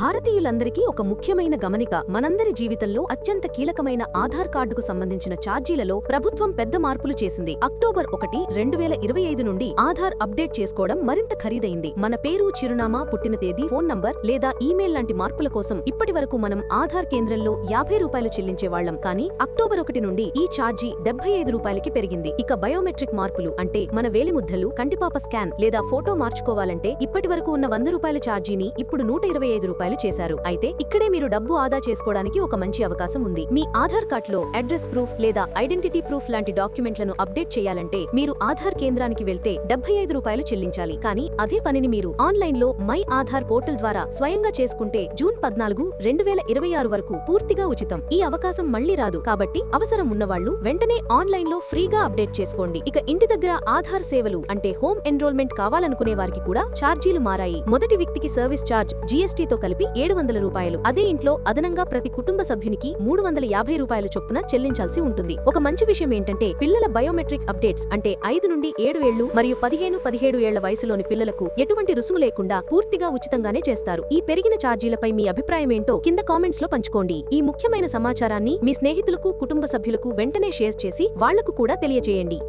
భారతీయులందరికీ ఒక ముఖ్యమైన గమనిక మనందరి జీవితంలో అత్యంత కీలకమైన ఆధార్ కార్డుకు సంబంధించిన ఛార్జీలలో ప్రభుత్వం పెద్ద మార్పులు చేసింది. అక్టోబర్ ఒకటి రెండు వేల ఇరవై ఐదు నుండి ఆధార్ అప్డేట్ చేసుకోవడం మరింత ఖరీదైంది. మన పేరు చిరునామా పుట్టిన తేదీ ఫోన్ నంబర్ లేదా ఈమెయిల్ లాంటి మార్పుల కోసం ఇప్పటి వరకు మనం ఆధార్ కేంద్రంలో యాభై రూపాయలు చెల్లించేవాళ్ళం కానీ అక్టోబర్ ఒకటి నుండి ఈ ఛార్జీ డెబ్బై ఐదు రూపాయలకి పెరిగింది. ఇక బయోమెట్రిక్ మార్పులు అంటే మన వేలిముద్రలు కంటిపాప స్కాన్ లేదా ఫోటో మార్చుకోవాలంటే ఇప్పటి వరకు ఉన్న వంద రూపాయల ఛార్జీని ఇప్పుడు నూట ఇరవై ఐదు రూపాయలు చేశారు. అయితే ఇక్కడే మీరు డబ్బు ఆదా చేసుకోవడానికి ఒక మంచి అవకాశం ఉంది. మీ ఆధార్ కార్డులో అడ్రస్ ప్రూఫ్ లేదా ఐడెంటిటీ ప్రూఫ్ లాంటి డాక్యుమెంట్లను అప్డేట్ చేయాలంటే మీరు ఆధార్ కేంద్రానికి వెళ్తే డెబ్బై ఐదు రూపాయలు చెల్లించాలి. కానీ అదే పనిని మీరు ఆన్లైన్లో మై ఆధార్ పోర్టల్ ద్వారా స్వయంగా చేసుకుంటే జూన్ పద్నాలుగు రెండు వేల ఇరవై ఆరు వరకు పూర్తిగా ఉచితం. ఈ అవకాశం మళ్ళీ రాదు. కాబట్టి అవసరం ఉన్నవాళ్ళు వెంటనే ఆన్లైన్లో ఫ్రీగా అప్డేట్ చేసుకోండి. ఇక ఇంటి దగ్గర ఆధార్ సేవలు అంటే హోమ్ ఎన్రోల్మెంట్ కావాలనుకునే వారికి కూడా ఛార్జీలు మారాయి. మొదటి వ్యక్తికి సర్వీస్ ఛార్జ్ జీఎస్టీతో కలిపి ఏడు వందల రూపాయలు. అదే ఇంట్లో అదనంగా ప్రతి కుటుంబ సభ్యునికి మూడు వందల యాభై రూపాయల చొప్పున చెల్లించాల్సి ఉంటుంది. ఒక మంచి విషయం ఏంటంటే పిల్లల బయోమెట్రిక్ అప్డేట్స్ అంటే ఐదు నుండి ఏడు ఏళ్ళు మరియు పదిహేను పదిహేడు ఏళ్ళ వయసులోని పిల్లలకు ఎటువంటి రుసుము లేకుండా పూర్తిగా ఉచితంగానే చేస్తారు. ఈ పెరిగిన ఛార్జీలపై మీ అభిప్రాయం ఏంటో కింద కామెంట్స్లో పంచుకోండి. ఈ ముఖ్యమైన సమాచారాన్ని మీ స్నేహితులకు కుటుంబ సభ్యులకు వెంటనే షేర్ చేసి వాళ్ళకు కూడా తెలియజేయండి